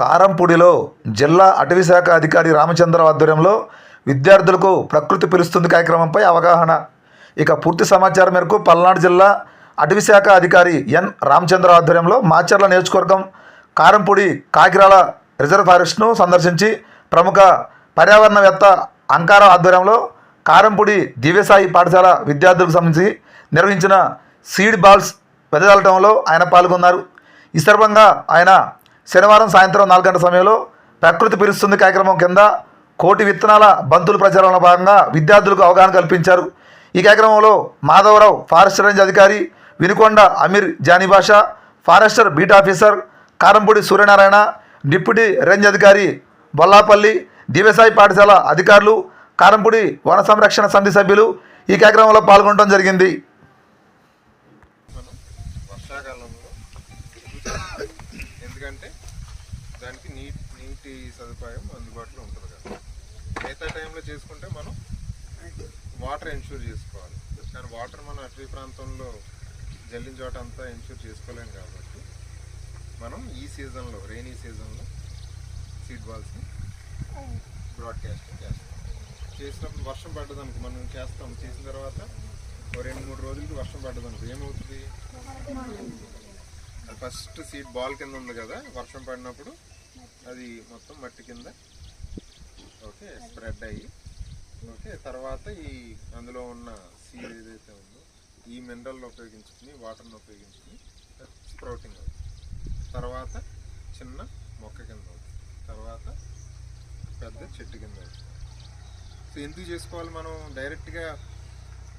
కారంపూడిలో జిల్లా అటవీశాఖ అధికారి రామచంద్ర ఆధ్వర్యంలో విద్యార్థులకు ప్రకృతి పిలుస్తుంది కార్యక్రమంపై అవగాహన. ఇక పూర్తి సమాచారం మేరకు పల్నాడు జిల్లా అటవీశాఖ అధికారి ఎన్ రామచంద్ర ఆధ్వర్యంలో మాచర్ల నియోజకవర్గం కారంపూడి కాకిరాల రిజర్వ్ ఫారెస్ట్ను సందర్శించి ప్రముఖ పర్యావరణవేత్త అంకార ఆధ్వర్యంలో కారంపూడి దివ్యసాయి పాఠశాల విద్యార్థులకు సంబంధించి నిర్వహించిన సీడ్ బాల్స్ వెదజల్లటంలో ఆయన పాల్గొన్నారు. ఈ సందర్భంగా ఆయన శనివారం సాయంత్రం నాలుగు గంటల సమయంలో ప్రకృతి పిలుస్తుంది కార్యక్రమం కింద కోటి విత్తనాల బంతుల ప్రచారంలో భాగంగా విద్యార్థులకు అవగాహన కల్పించారు. ఈ కార్యక్రమంలో మాధవరావు ఫారెస్ట్ రేంజ్ అధికారి Vinukonda Ameer Janibasha forester beat officer Karampudi Suryanarayana deputy range అధికారి బొల్లాపల్లి దివ్యసాయి పాఠశాల అధికారులు కారంపూడి వన సంరక్షణ సమితి సభ్యులు ఈ కార్యక్రమంలో పాల్గొనడం జరిగింది మనం వర్షాకాలంలో ఎందుకంటే దానికి నీటి నీటి సదుపాయం అందుబాటులో ఉంటుంది కదా. మిగతా టైంలో చేసుకుంటే మనం వాటర్ ఎన్షూర్ చేసుకోవాలి. కానీ వాటర్ మనం అటవీ ప్రాంతంలో జల్లిన చోట అంతా ఎన్షూర్ చేసుకోలేం కాబట్టి మనం ఈ సీజన్లో రెయినీ సీజన్లో సీడ్ బాల్స్ని బ్రాడ్కాస్టింగ్ చేస్తాం. చేసినప్పుడు వర్షం పడ్డదనుకో మనం చేస్తాం. చేసిన తర్వాత ఓ రెండు మూడు రోజులకి వర్షం పడ్డదనుకో ఏమవుతుంది? ఫస్ట్ సీడ్ బాల్ కింద ఉంది కదా వర్షం పడినప్పుడు అది మొత్తం మట్టి కింద. ఓకే స్ప్రెడ్ అయ్యి. ఓకే తర్వాత ఈ అందులో ఉన్న సీడ్ ఏదైతే ఉందో ఈ మినరల్ని ఉపయోగించుకుని వాటర్ని ఉపయోగించుకుని స్ప్రౌటింగ్ అవుతుంది. తర్వాత చిన్న మొక్క కింద అవుతుంది. తర్వాత పెద్ద చెట్టు కింద అవుతుంది. సో ఎందుకు చేసుకోవాలి మనం? డైరెక్ట్గా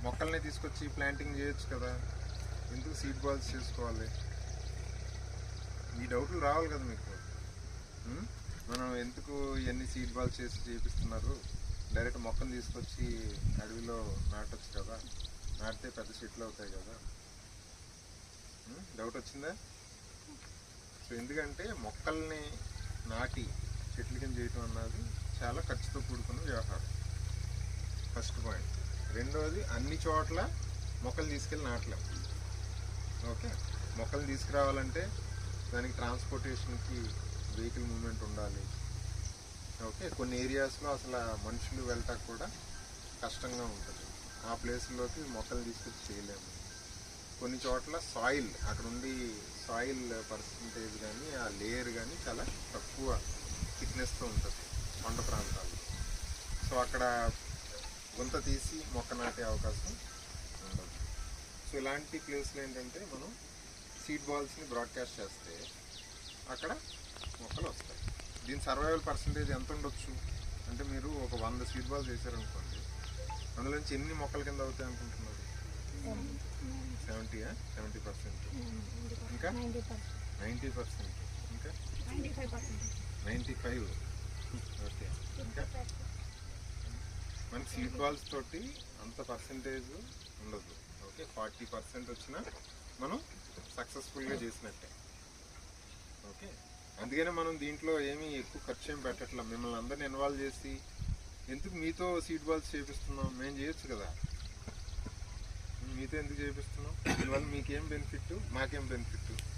మొక్కల్ని తీసుకొచ్చి ప్లాంటింగ్ చేయొచ్చు కదా. ఎందుకు సీడ్ బాల్స్ చేసుకోవాలి? ఈ డౌట్లు రావాలి కదా మీకు? మనం ఎందుకు ఇవన్నీ సీడ్ బాల్ చేసి చేపిస్తున్నారు? డైరెక్ట్ మొక్కను తీసుకొచ్చి అడవిలో నాటచ్చు కదా. నాటితే పెద్ద చెట్లు అవుతాయి కదా. డౌట్ వచ్చిందా? సో ఎందుకంటే మొక్కల్ని నాటి చెట్ల కింద చేయటం అన్నది చాలా ఖర్చుతో కూడుకున్న వ్యవహారం. First point. రెండవది అన్ని చోట్ల మొక్కలు తీసుకెళ్ళి నాటలేము ఓకే? మొక్కలు తీసుకురావాలంటే దానికి ట్రాన్స్పోర్టేషన్కి వెహికల్ మూమెంట్ ఉండాలి. ఓకే కొన్ని ఏరియాస్లో అసలు మనుషులు వెళ్ళటాక కూడా కష్టంగా ఉంటుంది. ఆ ప్లేస్లోకి మొక్కలు తీసుకొచ్చి చేయలేము. కొన్ని చోట్ల సాయిల్ అక్కడ ఉండి సాయిల్ పర్సంటేజ్ కానీ ఆ లేయర్ కానీ చాలా తక్కువ థిక్నెస్తో ఉంటుంది కొండ ప్రాంతాలు సో అక్కడ గుంత తీసి మొక్క నాటే అవకాశం ఉండదు. సో ఇలాంటి ప్లేస్లు ఏంటంటే మనం సీడ్ బాల్స్ని బ్రాడ్కాస్ట్ చేస్తే అక్కడ మొక్కలు వస్తాయి. దీని సర్వైవల్ పర్సంటేజ్ ఎంత ఉండొచ్చు? అంటే మీరు ఒక వంద సీడ్ బాల్స్ వేసారనుకోండి అందులోంచి ఎన్ని మొక్కల కింద అవుతాయి అనుకుంటున్నారు? సెవెంటీయా? Seventy percent. ఇంకా? Ninety percent. ఇంకా? Ninety five. ఓకే. ఇంకా? మన సీడ్ బాల్స్ తోటి అంత పర్సంటేజ్ ఉండదు. ఓకే ఫార్టీ పర్సెంట్ వచ్చినా మనం సక్సెస్ఫుల్గా చేసినట్టే. ఓకే. అందుకనే మనం దీంట్లో ఏమీ ఎక్కువ ఖర్చు ఏం పెట్టట్లా. మిమ్మల్ని అందరిని ఇన్వాల్వ్ చేసి ఎందుకు మీతో సీట్ బాల్స్ చేపిస్తున్నాం? మేము చేయొచ్చు కదా. మీతో ఎందుకు చేపిస్తున్నాం? దీనివల్ల మీకేం బెనిఫిట్ మాకేం బెనిఫిట్